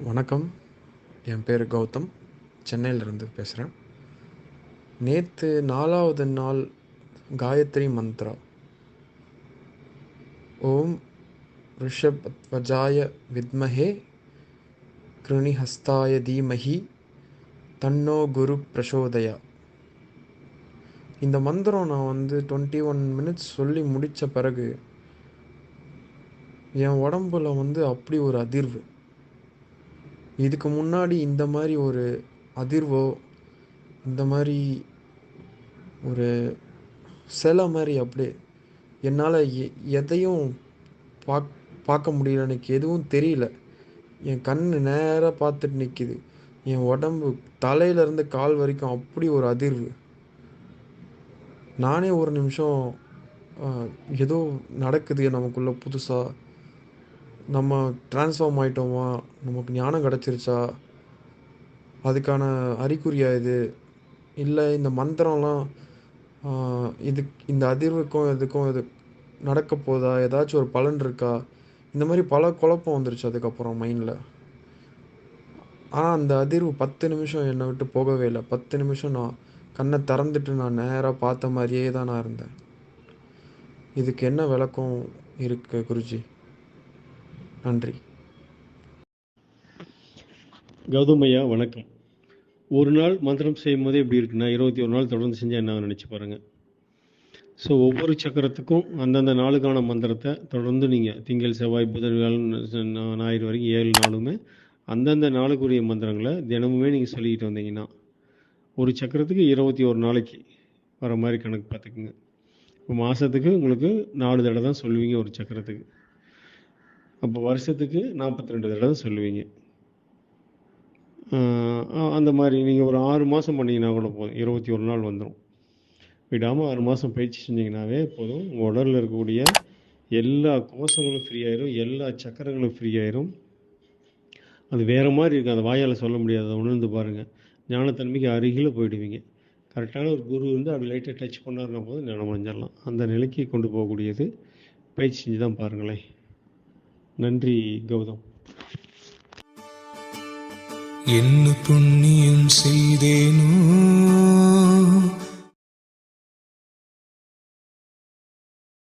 வணக்கம். என் பேர் கௌதம். சென்னையிலேருந்து பேசுகிறேன் நேற்று நாலாவது நாள் காயத்ரி மந்த்ரா. ஓம் ரிஷபத்வஜாய வித்மஹே கிருணிஹஸ்தாய தீமஹி தன்னோ குரு பிரசோதயா. இந்த மந்திரம் நான் வந்து டுவெண்ட்டி ஒன் மினிட்ஸ் சொல்லி முடித்த பிறகு என் உடம்புல வந்து அப்படி ஒரு அதிர்வு. இதுக்கு முன்னாடி இந்த மாதிரி ஒரு அதிர்வோ இந்த மாதிரி ஒரு சிலை மாதிரி அப்படியே என்னால் எ எதையும் பாக் பார்க்க முடியல. எனக்கு எதுவும் தெரியல. என் கண் நேராக பார்த்துட்டு நிற்கிது என் உடம்பு தலையிலேருந்து கால் வரைக்கும் அப்படி ஒரு அதிர்வு. நானே ஒரு நிமிஷம் ஏதோ நடக்குது நமக்குள்ளே புதுசாக நம்ம ட்ரான்ஸ்ஃபார்ம் ஆகிட்டோமா நமக்கு ஞானம் கிடச்சிருச்சா? அதுக்கான அறிகுறியா இது? இல்லை இந்த மந்திரம்லாம் இது இந்த அதிர்வுக்கும் இதுக்கும் இது நடக்க போதா? ஏதாச்சும் ஒரு பலன் இருக்கா? இந்த மாதிரி பல குழப்பம் வந்துருச்சு அதுக்கப்புறம் மைண்டில் ஆனால் அந்த அதிர்வு பத்து நிமிஷம் என்னை விட்டு போகவே இல்லை. பத்து நிமிஷம் நான் கண்ணை திறந்துட்டு நான் நேராக பார்த்த மாதிரியே தான் நான் இருந்தேன். இதுக்கு என்ன விளக்கம் இருக்கு குருஜி? நன்றி. கௌதமையா வணக்கம். ஒரு நாள் மந்திரம் செய்யும் போதே எப்படி இருக்குன்னா இருபத்தி ஒரு நாள் தொடர்ந்து செஞ்சால் என்ன நினச்சி பாருங்கள் ஸோ ஒவ்வொரு சக்கரத்துக்கும் அந்தந்த நாளுக்கான மந்திரத்தை தொடர்ந்து நீங்கள் திங்கள் செவ்வாய் புதன் வியாழன் ஞாயிறு வரைக்கும் ஏழு நாளுமே அந்தந்த நாளுக்குரிய மந்திரங்களை தினமுமே நீங்கள் சொல்லிக்கிட்டு வந்தீங்கன்னா ஒரு சக்கரத்துக்கு இருபத்தி ஒரு நாளைக்கு வர மாதிரி கணக்கு பார்த்துக்குங்க. இப்போ மாதத்துக்கு உங்களுக்கு நாலு தடவை தான் சொல்லுவீங்க ஒரு சக்கரத்துக்கு. அப்போ வருஷத்துக்கு நாற்பத்தி ரெண்டு தடவை சொல்லுவீங்க. அந்த மாதிரி நீங்கள் ஒரு ஆறு மாதம் பண்ணிங்கன்னா கூட போதும். இருபத்தி ஒரு நாள் வந்துடும் விடாமல் ஆறு மாதம் பயிற்சி செஞ்சிங்கனாவே போதும். உங்கள் உடலில் இருக்கக்கூடிய எல்லா கோஷங்களும் ஃப்ரீ ஆயிரும். எல்லா சக்கரங்களும் ஃப்ரீ ஆயிரும். அது வேறு மாதிரி இருக்கும் அந்த வாயால் சொல்ல முடியாது. அதை உணர்ந்து பாருங்கள் ஞானத்தன்மைக்கு அருகில் போயிடுவீங்க. கரெக்டான ஒரு குரு வந்து அப்படி லைட்டாக டச் பண்ணாருன்னா போதும். ஞானம் அடைஞ்சிடலாம். அந்த நிலைக்கு கொண்டு போகக்கூடியது பயிற்சி செஞ்சு தான் பாருங்களேன். நன்றி கௌதம். என்ன புண்ணியம் செய்தேனோ?